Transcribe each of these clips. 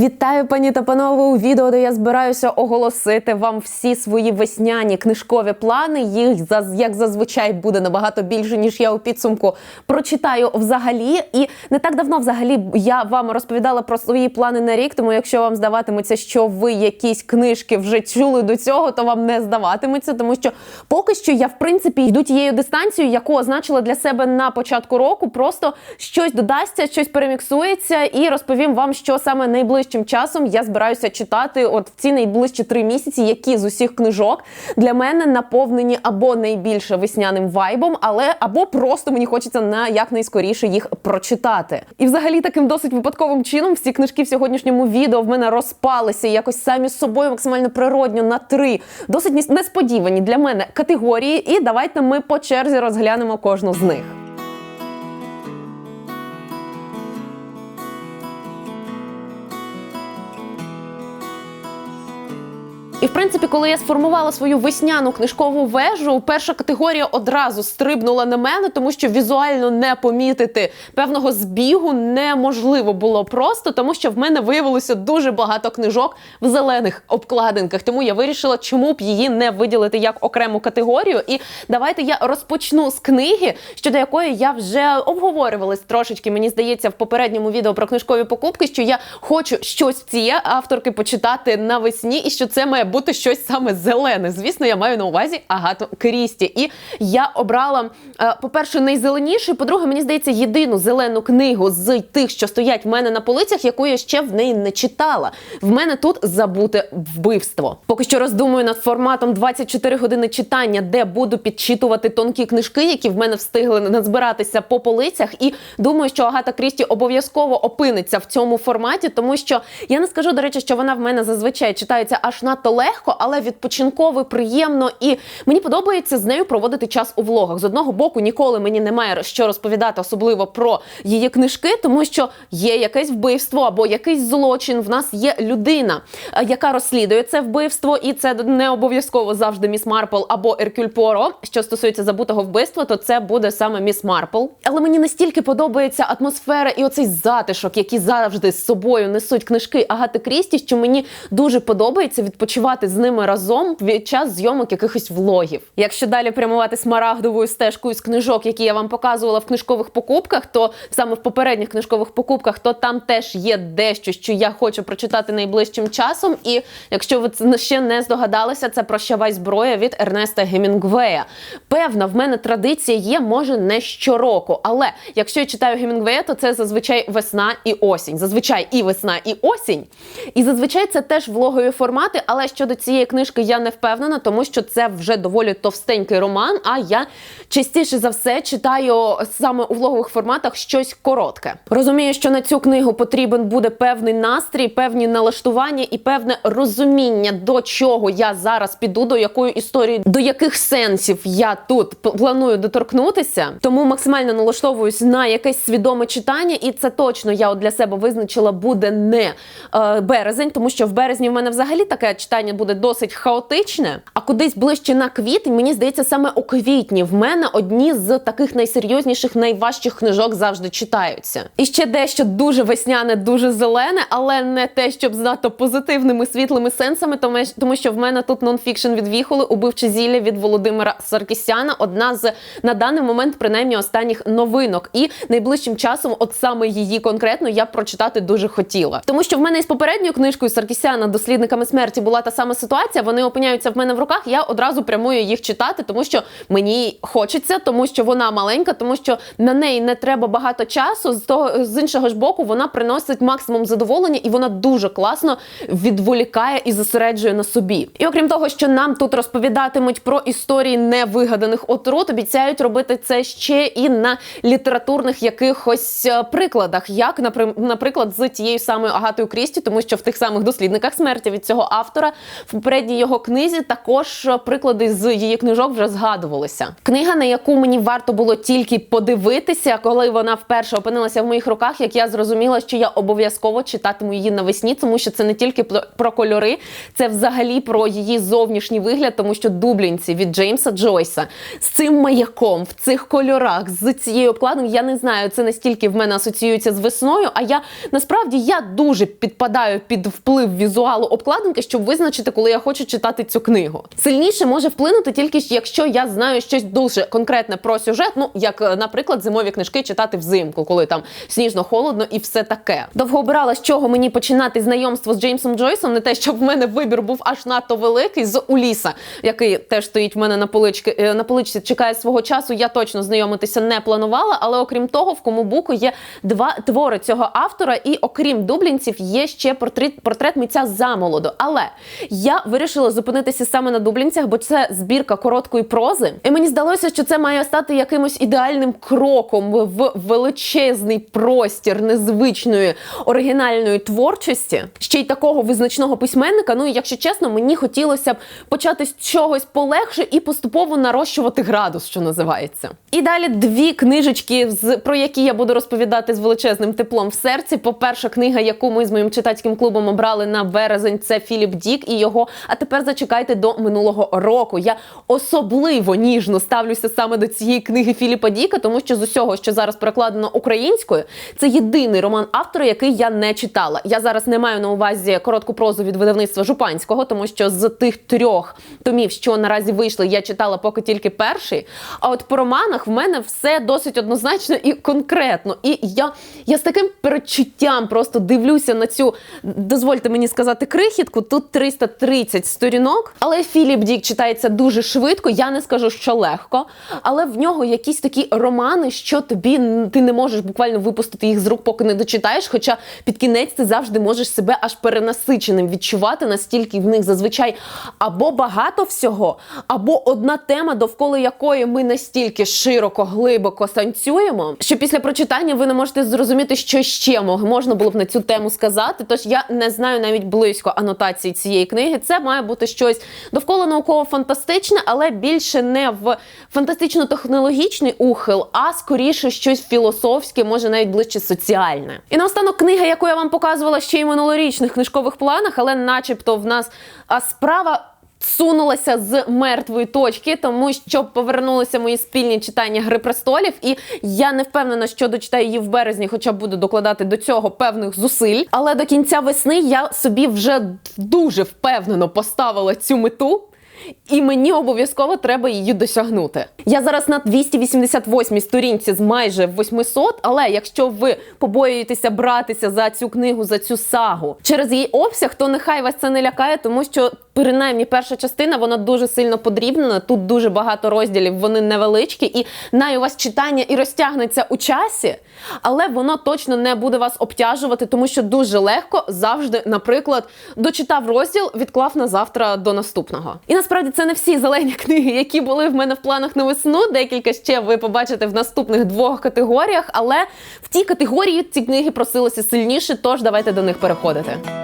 Вітаю, пані та панове, у відео, де я збираюся оголосити вам всі свої весняні книжкові плани. Їх як зазвичай буде набагато більше, ніж я у підсумку прочитаю взагалі. І не так давно взагалі я вам розповідала про свої плани на рік. Тому якщо вам здаватиметься, що ви якісь книжки вже чули до цього, то вам не здаватиметься, тому що поки що я в принципі йду тією дистанцією, яку означила для себе на початку року. Просто щось додасться, щось переміксується, і розповім вам, що саме найближчим часом я збираюся читати. От в ці найближчі три місяці, які з усіх книжок для мене наповнені або найбільше весняним вайбом, але або просто мені хочеться на якнайскоріше їх прочитати. І взагалі таким досить випадковим чином всі книжки в сьогоднішньому відео в мене розпалися якось самі з собою максимально природньо на три досить несподівані для мене категорії. І давайте ми по черзі розглянемо кожну з них. І в принципі, коли я сформувала свою весняну книжкову вежу, перша категорія одразу стрибнула на мене, тому що візуально не помітити певного збігу неможливо було просто, тому що в мене виявилося дуже багато книжок в зелених обкладинках. Тому я вирішила, чому б її не виділити як окрему категорію. І давайте я розпочну з книги, щодо якої я вже обговорювалась трошечки. Мені здається, в попередньому відео про книжкові покупки, що я хочу щось цієї авторки почитати навесні, і що це має бути щось саме зелене. Звісно, я маю на увазі Агату Крісті. І я обрала, е, по-перше, найзеленішу, по-друге, мені здається, єдину зелену книгу з тих, що стоять в мене на полицях, яку я ще в неї не читала. В мене тут забуте вбивство. Поки що роздумую над форматом 24 години читання, де буду підчитувати тонкі книжки, які в мене встигли назбиратися по полицях. І думаю, що Агата Крісті обов'язково опиниться в цьому форматі, тому що я не скажу, до речі, що вона в мене зазвичай читається аж надто легко, але відпочинково, приємно. І мені подобається з нею проводити час у влогах. З одного боку, ніколи мені немає що розповідати, особливо про її книжки, тому що є якесь вбивство або якийсь злочин. В нас є людина, е, яка розслідує це вбивство, і це не обов'язково завжди міс Марпл або Еркюль Поро. Що стосується забутого вбивства, то це буде саме міс Марпл. Але мені настільки подобається атмосфера і оцей затишок, який завжди з собою несуть книжки Агати Крісті, що мені дуже подобається відпочивати з ними разом під час зйомок якихось влогів. Якщо далі прямувати смарагдовою стежкою з книжок, які я вам показувала в книжкових покупках, то саме в попередніх книжкових покупках, то там теж є дещо, що я хочу прочитати найближчим часом. І якщо ви ще не здогадалися, це прощавай зброя від Ернеста Гемінгвея. Певна, в мене традиція є, може не щороку, але якщо я читаю Гемінгвея, то це зазвичай весна і осінь. Зазвичай і весна, і осінь. І зазвичай це теж влогові формати. Але щодо цієї книжки я не впевнена, тому що це вже доволі товстенький роман. А я частіше за все читаю саме у влогових форматах щось коротке. Розумію, що на цю книгу потрібен буде певний настрій, певні налаштування і певне розуміння, до чого я зараз піду, до якої історії, до яких сенсів я тут планую доторкнутися. Тому максимально налаштовуюсь на якесь свідоме читання, і це точно я от для себе визначила буде не е, березень, тому що в березні в мене взагалі таке читання буде досить хаотичне. А кудись ближче на квітень, мені здається, саме у квітні в мене одні з таких найсерйозніших, найважчих книжок завжди читаються. І ще дещо дуже весняне, дуже зелене, але не те, щоб з надто позитивними світлими сенсами, тому що в мене тут нонфікшн від Віхоли, убивче зілля від Володимира Саркісяна. Одна з на даний момент, принаймні, останніх новинок. І найближчим часом, от саме її конкретно, я прочитати дуже хотіла. Тому що в мене із попередньою книжкою Саркісяна дослідниками смерті була та сама ситуація. Вони опиняються в мене в руках. Я одразу прямую їх читати, тому що мені хочеться, тому що вона маленька, тому що на неї не треба багато часу. З того з іншого ж боку, вона приносить максимум задоволення, і вона дуже класно відволікає і зосереджує на собі. І окрім того, що нам тут розповідатимуть про історії невигаданих отрут, обіцяють робити це ще і на літературних якихось е, прикладах, як напри- наприклад, з тією самою Агатою Крісті, тому що в тих самих дослідниках смерті від цього автора в попередній його книзі також приклади з її книжок вже згадувалися. Книга, на яку мені варто було тільки подивитися, коли вона вперше опинилася в моїх руках, як я зрозуміла, що я обов'язково читатиму її навесні, тому що це не тільки про кольори, це взагалі про її зовнішній вигляд, тому що дублінці від Джеймса Джойса з цим маяком в цих кольорах, з цією обкладинкою, я не знаю, це настільки в мене асоціюється з весною. А я насправді я дуже підпадаю під вплив візуалу обкладинки, щоб визначити, коли я хочу читати цю книгу. Сильніше може вплинути тільки якщо я знаю щось дуже конкретне про сюжет. Ну як, наприклад, зимові книжки читати взимку, коли там сніжно холодно і все таке. Довго обирала, з чого мені починати знайомство з Джеймсом Джойсом. Не те, щоб в мене вибір був аж надто великий з Уліса, який теж стоїть в мене на поличці, е, на поличці, чекає свого часу. Я точно знайомитися не планувала, але окрім того, в комубуку є два твори цього автора, і окрім дублінців, є ще портрет портрет митця замолоду. Але я вирішила зупинитися саме на дублінцях, бо це збірка короткої прози. І мені здалося, що це має стати якимось ідеальним кроком в величезний простір незвичної оригінальної творчості, ще й такого визначного письменника. Ну і якщо чесно, мені хотілося б почати з чогось полегше і поступово нарощувати градус, що називається. І далі дві книжечки, про які я буду розповідати з величезним теплом в серці. По-перше, книга, яку ми з моїм читацьким клубом обрали на березень, це Філіп Дік і його. А тепер зачекайте до минулого року. Я особливо ніжно ставлюся саме до цієї книги Філіпа Діка, тому що з усього, що зараз перекладено українською, це єдиний роман автора, який я не читала. Я зараз не маю на увазі коротку прозу від видавництва Жупанського, тому що з тих трьох томів, що наразі вийшли, я читала поки тільки перший. А от по романах в мене все досить однозначно і конкретно. І я, я з таким перечуттям просто дивлюся на цю, дозвольте мені сказати, крихітку. Тут 330 сторінок, але Філіп Дік читається дуже швидко. Я не скажу, що легко, але в нього якісь такі романи, що тобі ти не можеш буквально випустити їх з рук, поки не дочитаєш. Хоча під кінець ти завжди можеш себе аж перенасиченим відчувати, настільки в них зазвичай або багато всього, або одна тема, довкола якої ми настільки широко, глибоко танцюємо, що після прочитання ви не можете зрозуміти, що ще можна було б на цю тему сказати. Тож я не знаю навіть близько анотації цієї книги. Це має бути щось довкола науково-фантастичне, але більше не в фантастично-технологічний ухил, а скоріше щось філософське, може навіть ближче соціальне. І наостанок книга, яку я вам показувала ще й минулорічних книжкових планах, але, начебто, в нас справа. Сунулася з мертвої точки, тому що повернулися мої спільні читання Гри престолів, і я не впевнена, що дочитаю її в березні, хоча буду докладати до цього певних зусиль. Але до кінця весни я собі вже дуже впевнено поставила цю мету. І мені обов'язково треба її досягнути. Я зараз на 288 сторінці з майже 800, але якщо ви побоюєтеся братися за цю книгу, за цю сагу через її обсяг, то нехай вас це не лякає, тому що принаймні перша частина вона дуже сильно подрібнена. Тут дуже багато розділів, вони невеличкі, і най у вас читання і розтягнеться у часі, але воно точно не буде вас обтяжувати, тому що дуже легко завжди, наприклад, дочитав розділ, відклав на завтра до наступного. І насправді це не всі зелені книги, які були в мене в планах на весну. Декілька ще ви побачите в наступних двох категоріях, але в тій категорії ці книги просилися сильніше, тож давайте до них переходити.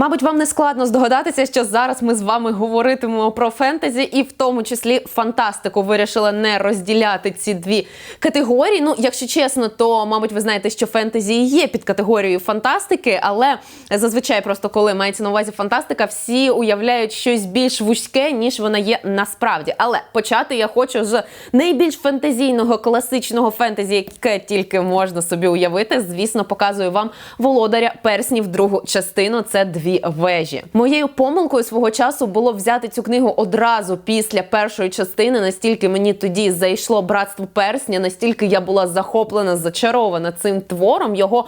Мабуть, вам не складно здогадатися, що зараз ми з вами говоритимемо про фентезі, і в тому числі фантастику вирішила не розділяти ці дві категорії. Ну, якщо чесно, то мабуть, ви знаєте, що фентезі є під категорією фантастики, але зазвичай, просто коли мається на увазі фантастика, всі уявляють щось більш вузьке, ніж вона є насправді. Але почати я хочу з найбільш фентезійного класичного фентезі, яке тільки можна собі уявити. Звісно, показую вам володаря перснів другу частину. Це дві дві вежі. Моєю помилкою свого часу було взяти цю книгу одразу після першої частини. Настільки мені тоді зайшло братство персня, настільки я була захоплена, зачарована цим твором. Його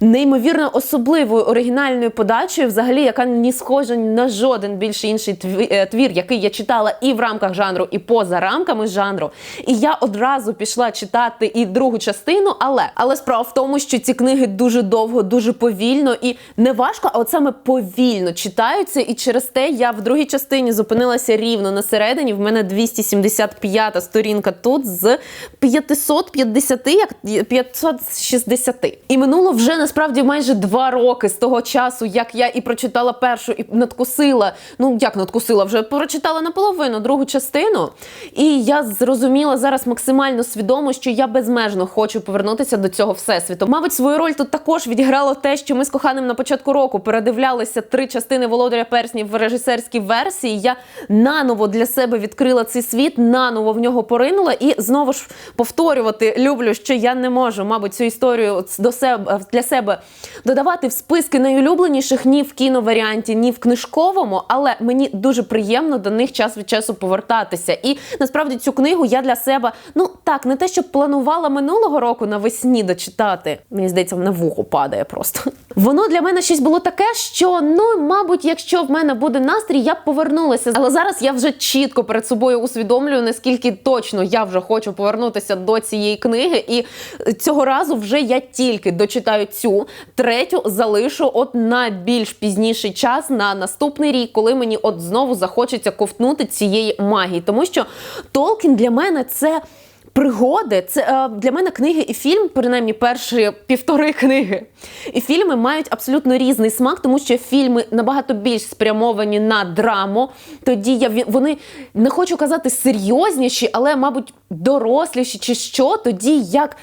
неймовірно особливою оригінальною подачею, взагалі, яка не схожа на жоден більше інший е, твір, який я читала і в рамках жанру, і поза рамками жанру. І я одразу пішла читати і другу частину, але але справа в тому, що ці книги дуже довго, дуже повільно і не важко, а от саме повільно читаються. І через те я в другій частині зупинилася рівно на середині. В мене 275 сторінка тут з 550, як 560. І минуло вже насправді майже два роки з того часу, як я і прочитала першу, і надкусила. Ну як надкусила, вже прочитала наполовину другу частину. І я зрозуміла зараз максимально свідомо, що я безмежно хочу повернутися до цього всесвіту. Мабуть, свою роль тут також відіграло те, що ми з коханим на початку року передивлялися три частини володаря перснів в режисерській версії. Я наново для себе відкрила цей світ, наново в нього поринула і знову ж повторювати люблю, що я не можу, мабуть, цю історію до себе для себе додавати в списки найулюбленіших ні в кіноваріанті, ні в книжковому, але мені дуже приємно до них час від часу повертатися. І насправді цю книгу я для себе, ну так, не те, що планувала минулого року навесні дочитати. Мені здається, на вухо падає просто. Воно для мене щось було таке, що ну, мабуть, якщо в мене буде настрій, я б повернулася. Але зараз я вже чітко перед собою усвідомлюю, наскільки точно я вже хочу повернутися до цієї книги. І цього разу вже я тільки дочитаю цю третю, залишу от на більш пізніший час на наступний рік, коли мені от знову захочеться ковтнути цієї магії, тому що Толкін для мене це. Пригоди це е, для мене книги і фільм, принаймні перші півтори книги. І фільми мають абсолютно різний смак, тому що фільми набагато більш спрямовані на драму. Тоді я вони не хочу казати серйозніші, але, мабуть, доросліші чи що, тоді як.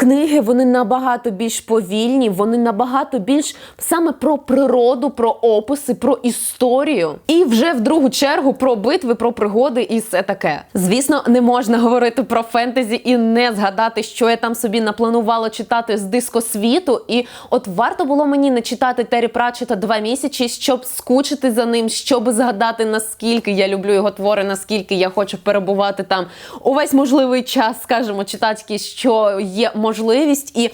Книги вони набагато більш повільні, вони набагато більш саме про природу, про описи, про історію. І вже в другу чергу про битви, про пригоди і все таке. Звісно, не можна говорити про фентезі і не згадати, що я там собі напланувала читати з дискосвіту. І от варто було мені не читати Террі Пратчета два місяці, щоб скучити за ним, щоб згадати наскільки я люблю його твори, наскільки я хочу перебувати там увесь можливий час, скажімо, читацький, що є можливість. І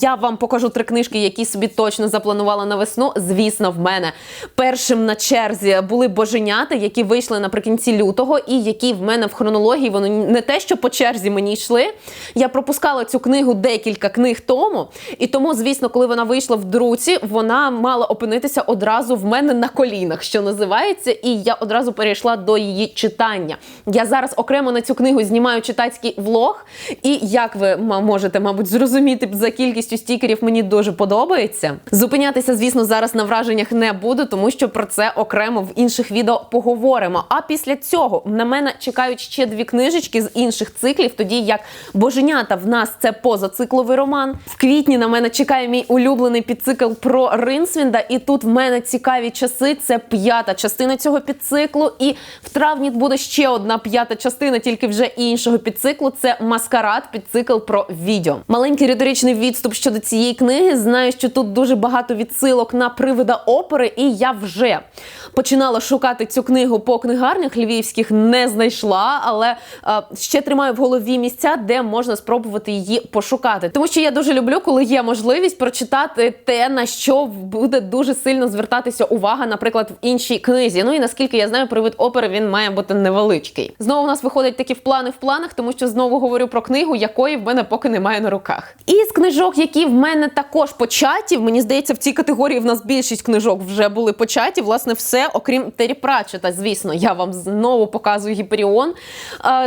я вам покажу три книжки, які собі точно запланувала на весну. Звісно, в мене першим на черзі були боженята, які вийшли наприкінці лютого, і які в мене в хронології вони не те, що по черзі мені йшли. Я пропускала цю книгу декілька книг тому, і тому, звісно, коли вона вийшла в друці, вона мала опинитися одразу в мене на колінах, що називається, і я одразу перейшла до її читання. Я зараз окремо на цю книгу знімаю читацький влог, і як ви можете, мабуть, зрозуміти за кількістю стікерів, мені дуже подобається. Зупинятися, звісно, зараз на враженнях не буду, тому що про це окремо в інших відео поговоримо. А після цього на мене чекають ще дві книжечки з інших циклів, тоді як Боженята в нас це позацикловий роман. В квітні на мене чекає мій улюблений підцикл про Ринсвінда. І тут в мене цікаві часи. Це п'ята частина цього підциклу. І в травні буде ще одна п'ята частина, тільки вже іншого підциклу. Це маскарад, підцикл про відео. Маленький риторичний відступ щодо цієї книги. Знаю, що тут дуже багато відсилок на привида опери, і я вже починала шукати цю книгу по книгарнях львівських, не знайшла, але е, ще тримаю в голові місця, де можна спробувати її пошукати. Тому що я дуже люблю, коли є можливість прочитати те, на що буде дуже сильно звертатися увага, наприклад, в іншій книзі. Ну і наскільки я знаю, привид опери він має бути невеличкий. Знову у нас виходить такі в плани в планах, тому що знову говорю про книгу, якої в мене поки немає на руках. І з книжок, які в мене також початі, мені здається, в цій категорії в нас більшість книжок вже були початі. Власне, все, окрім Террі Пратчета. Звісно, я вам знову показую Гіперіон.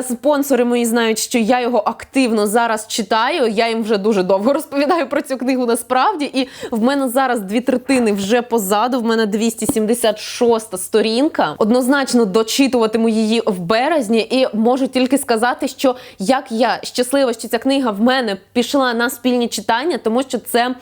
Спонсори мої знають, що я його активно зараз читаю. Я їм вже дуже довго розповідаю про цю книгу насправді. І в мене зараз дві третини вже позаду. В мене 276 сторінка. Однозначно дочитуватиму її в березні, і можу тільки сказати, що як я щаслива, що ця книга в мене пішла на спільні читання, тому що це.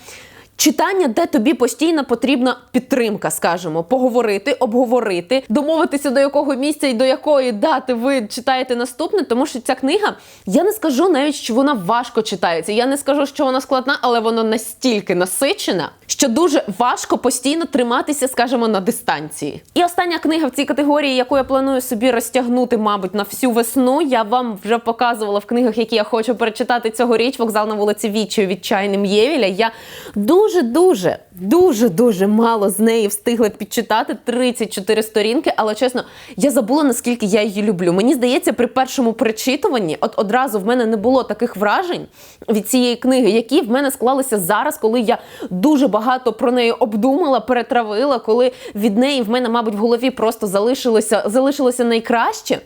Читання, де тобі постійно потрібна підтримка, скажімо, поговорити, обговорити, домовитися до якого місця і до якої дати ви читаєте наступне, тому що ця книга, я не скажу навіть, що вона важко читається. Я не скажу, що вона складна, але вона настільки насичена, що дуже важко постійно триматися, скажімо, на дистанції. І остання книга в цій категорії, яку я планую собі розтягнути, мабуть, на всю весну. Я вам вже показувала в книгах, які я хочу перечитати цьогоріч. Вокзал на вулиці Вічою відчайним Євіля. Я дуже дуже дуже дуже дуже мало з неї встигла підчитати 34 сторінки, але чесно, я забула наскільки я її люблю. Мені здається, при першому перечитуванні, от одразу в мене не було таких вражень від цієї книги, які в мене склалися зараз, коли я дуже багато про неї обдумала, перетравила, коли від неї в мене, мабуть, в голові просто залишилося залишилося найкраще.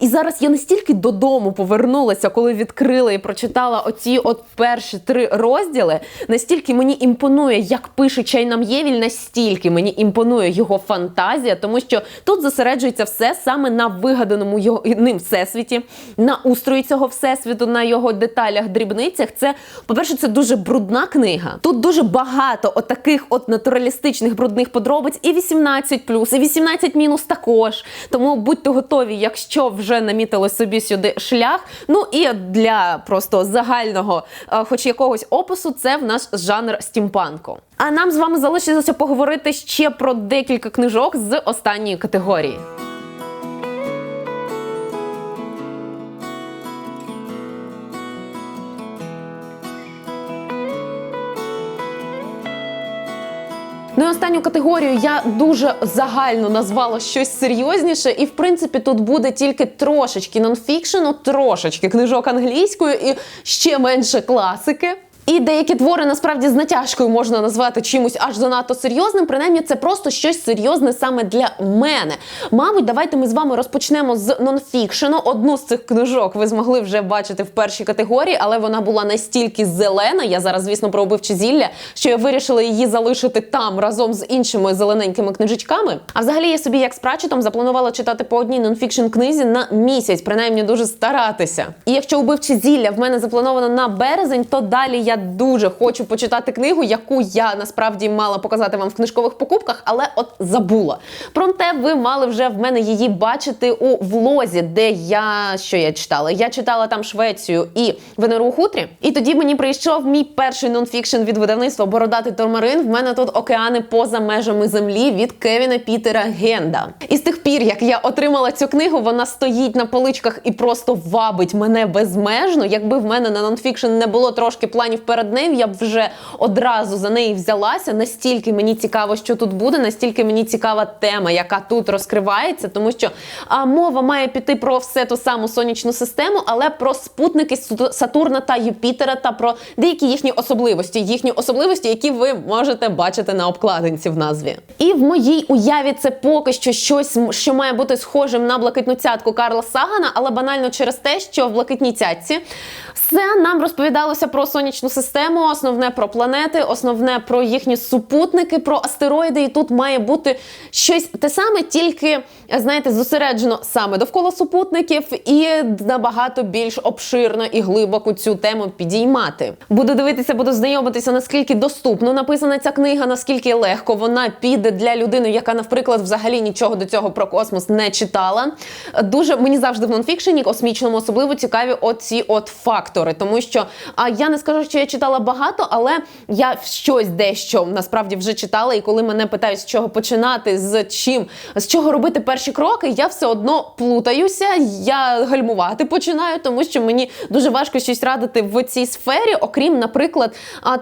І зараз я настільки додому повернулася, коли відкрила і прочитала оці от перші три розділи. Настільки мені імпонує, як пише Чайнам Євіль, настільки мені імпонує його фантазія, тому що тут зосереджується все саме на вигаданому його ним всесвіті, на устрої цього всесвіту, на його деталях, дрібницях. Це, по-перше, це дуже брудна книга. Тут дуже багато отаких от натуралістичних брудних подробиць, і 18 і 18 мінус також. Тому будьте готові, якщо вже намітили собі сюди шлях. Ну і для просто загального, е, хоч якогось опису, це в нас жанр стімпанку. А нам з вами залишилося поговорити ще про декілька книжок з останньої категорії. Ну і останню категорію я дуже загально назвала щось серйозніше, і в принципі тут буде тільки трошечки нонфікшену, трошечки книжок англійською і ще менше класики. І деякі твори насправді з натяжкою можна назвати чимось аж занадто серйозним. Принаймні, це просто щось серйозне саме для мене. Мабуть, давайте ми з вами розпочнемо з нонфікшену. Одну з цих книжок ви змогли вже бачити в першій категорії, але вона була настільки зелена. Я зараз, звісно, про убивче зілля, що я вирішила її залишити там разом з іншими зелененькими книжечками. А взагалі я собі, як з прачетом, запланувала читати по одній нонфікшн книзі на місяць, принаймні дуже старатися. І якщо убивче зілля в мене заплановано на березень, то далі я дуже хочу почитати книгу, яку я насправді мала показати вам в книжкових покупках, але от забула. Проте ви мали вже в мене її бачити у влозі, де я що я читала? Я читала там Швецію і Венеру у хутрі. І тоді мені прийшов мій перший нонфікшн від видавництва Бородатий Тормарин. В мене тут океани поза межами землі від Кевіна Пітера Генда. І з тих пір, як я отримала цю книгу, вона стоїть на поличках і просто вабить мене безмежно. Якби в мене на нонфікшн не було трошки планів перед ним, я б вже одразу за неї взялася. Настільки мені цікаво, що тут буде, настільки мені цікава тема, яка тут розкривається, тому що а, мова має піти про все ту саму сонячну систему, але про спутники Сатурна та Юпітера та про деякі їхні особливості, їхні особливості, які ви можете бачити на обкладинці в назві. І в моїй уяві це поки що щось, що має бути схожим на блакитну цятку Карла Сагана, але банально через те, що в блакитній цятці все нам розповідалося про сонячну систему, основне про планети, основне про їхні супутники, про астероїди. І тут має бути щось те саме, тільки знаєте, зосереджено саме довкола супутників і набагато більш обширно і глибоко цю тему підіймати. Буду дивитися, буду знайомитися, наскільки доступно написана ця книга, наскільки легко вона піде для людини, яка, наприклад, взагалі нічого до цього про космос не читала. Дуже мені завжди в нонфікшені космічному особливо цікаві оці от фактори, тому що а я не скажу, що я читала багато, але я щось дещо насправді вже читала. І коли мене питають, з чого починати, з чим, з чого робити перші кроки, я все одно плутаюся. Я гальмувати починаю, тому що мені дуже важко щось радити в цій сфері, окрім, наприклад,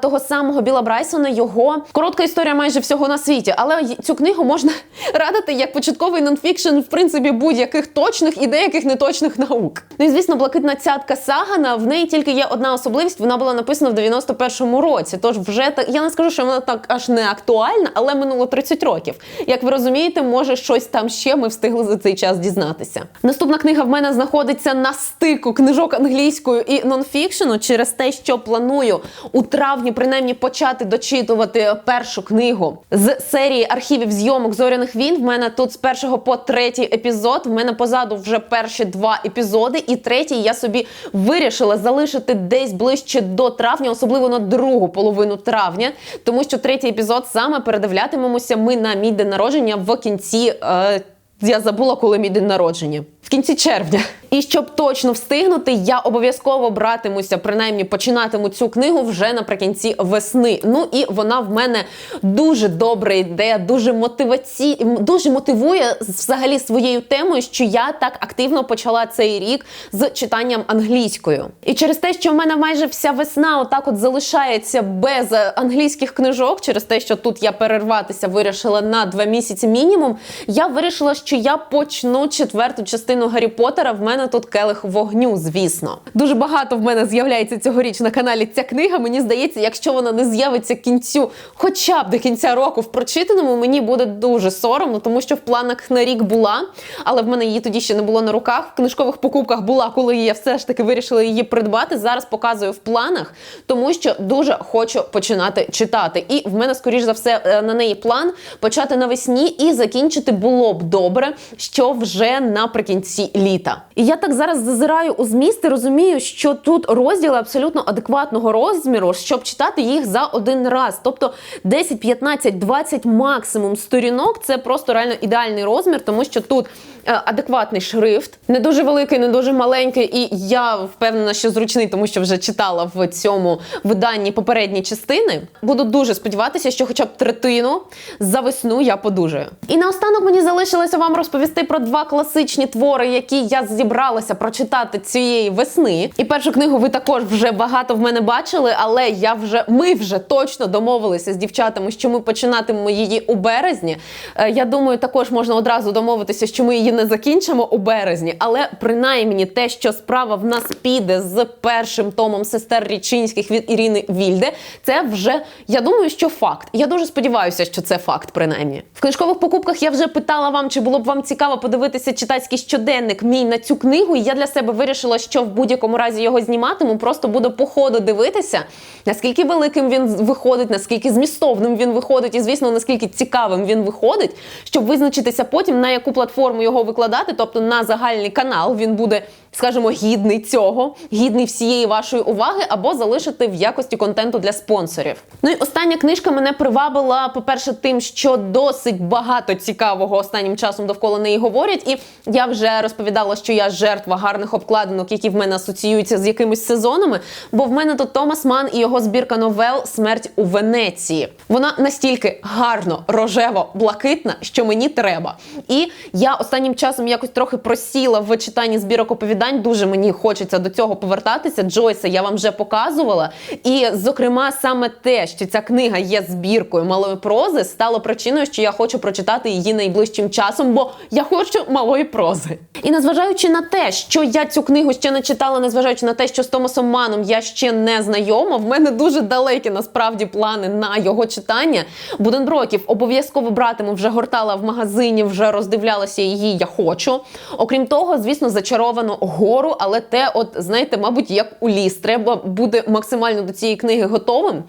того самого Біла Брайсона, його коротка історія майже всього на світі. Але цю книгу можна радити як початковий нонфікшн, в принципі, будь-яких точних і деяких неточних наук. Ну і звісно, блакитна цятка Сагана. В неї тільки є одна особливість. Вона була написана в 91-му році. Тож вже так я не скажу, що вона так аж не актуальна, але минуло 30 років. Як ви розумієте, може щось там ще ми встигли за цей час дізнатися. Наступна книга в мене знаходиться на стику книжок англійською і нонфікшену через те, що планую у травні принаймні почати дочитувати першу книгу з серії архівів зйомок зоряних війн. В мене тут з першого по третій епізод. В мене позаду вже перші два епізоди, і третій я собі вирішила залишити десь ближче до травня, особливо на другу половину травня, тому що третій епізод саме передивлятимемося ми на мій день народження в кінці. Е, я забула, коли мій день народження. В кінці червня. І щоб точно встигнути, я обов'язково братимуся, принаймні починатиму цю книгу вже наприкінці весни. Ну і вона в мене дуже добре йде, дуже мотиваці... дуже мотивує взагалі своєю темою, що я так активно почала цей рік з читанням англійською. І через те, що в мене майже вся весна отак от залишається без англійських книжок, через те, що тут я перерватися вирішила на два місяці мінімум, я вирішила, що я почну четверту частину Гаррі Поттера. В мене тут келих вогню, звісно. Дуже багато в мене з'являється цьогоріч на каналі ця книга. Мені здається, якщо вона не з'явиться кінцю, хоча б до кінця року в прочитаному, мені буде дуже соромно, тому що в планах на рік була, але в мене її тоді ще не було на руках. В книжкових покупках була, коли я все ж таки вирішила її придбати. Зараз показую в планах, тому що дуже хочу починати читати. І в мене, скоріш за все, е, на неї план почати навесні і закінчити було б добре, що вже наприкінці літа. І я так зараз зазираю у зміст і розумію, що тут розділи абсолютно адекватного розміру, щоб читати їх за один раз. Тобто 10, 15, 20 максимум сторінок це просто реально ідеальний розмір, тому що тут адекватний шрифт, не дуже великий, не дуже маленький. І я впевнена, що зручний, тому що вже читала в цьому виданні попередні частини. Буду дуже сподіватися, що хоча б третину за весну я подужаю. І наостанок мені залишилося вам розповісти про два класичні твори, які я зібралася прочитати цієї весни. І першу книгу ви також вже багато в мене бачили, але я вже ми вже точно домовилися з дівчатами, що ми починатимемо її у березні. Е, Я думаю, також можна одразу домовитися, що ми її не закінчимо у березні, але принаймні те, що справа в нас піде з першим томом сестер Річинських від Ірини Вільде, це вже я думаю, що факт. Я дуже сподіваюся, що це факт, принаймні. В книжкових покупках я вже питала вам, чи було б вам цікаво подивитися читацький щоденник мій на цю книгу. І я для себе вирішила, що в будь-якому разі його зніматиму. Просто буду по ходу дивитися, наскільки великим він виходить, наскільки змістовним він виходить, і звісно, наскільки цікавим він виходить, щоб визначитися потім на яку платформу його викладати, тобто на загальний канал. Він буде, скажімо, гідний цього, гідний всієї вашої уваги, або залишити в якості контенту для спонсорів. Ну і остання книжка мене привабила, по-перше, тим, що досить багато цікавого останнім часом довкола неї говорять. І я вже розповідала, що я жертва гарних обкладинок, які в мене асоціюються з якимись сезонами. Бо в мене тут Томас Ман і його збірка новел Смерть у Венеції. Вона настільки гарно, рожево, блакитна, що мені треба. І я останнім часом якось трохи просіла в читанні збірок оповідань. Дуже мені хочеться до цього повертатися. Джойса я вам вже показувала. І, зокрема, саме те, що ця книга є збіркою малої прози, стало причиною, що я хочу прочитати її найближчим часом, бо я хочу малої прози. І незважаючи на те, що я цю книгу ще не читала, незважаючи на те, що з Томасом Маном я ще не знайома, в мене дуже далекі насправді плани на його читання. Буденброків обов'язково братиму, вже гортала в магазині, вже роздивлялася її. Я хочу. Окрім того, звісно, зачаровано гору, але те, от знаєте, мабуть, як у ліс, треба буде максимально до цієї книги готовим.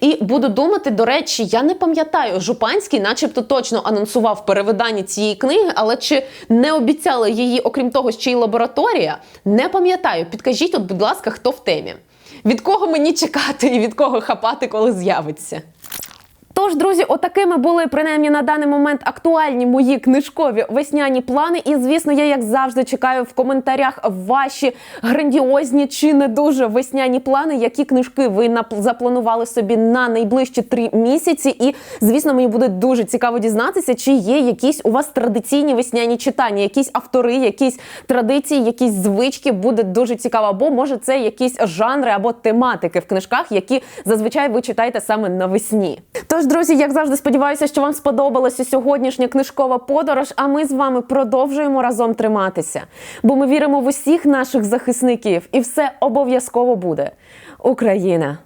І буду думати, до речі, я не пам'ятаю, Жупанський, начебто, точно анонсував перевидання цієї книги, але чи не обіцяла її, окрім того, ще й лабораторія? Не пам'ятаю. Підкажіть, от, будь ласка, хто в темі? Від кого мені чекати і від кого хапати, коли з'явиться? Тож, друзі, отакими були принаймні на даний момент актуальні мої книжкові весняні плани. І звісно, я як завжди чекаю в коментарях ваші грандіозні чи не дуже весняні плани, які книжки ви запланували собі на найближчі три місяці. І звісно, мені буде дуже цікаво дізнатися, чи є якісь у вас традиційні весняні читання, якісь автори, якісь традиції, якісь звички. Буде дуже цікаво. Або може це якісь жанри або тематики в книжках, які зазвичай ви читаєте саме навесні. Тож, друзі, як завжди, сподіваюся, що вам сподобалася сьогоднішня книжкова подорож. А ми з вами продовжуємо разом триматися, бо ми віримо в усіх наших захисників, і все обов'язково буде. Україна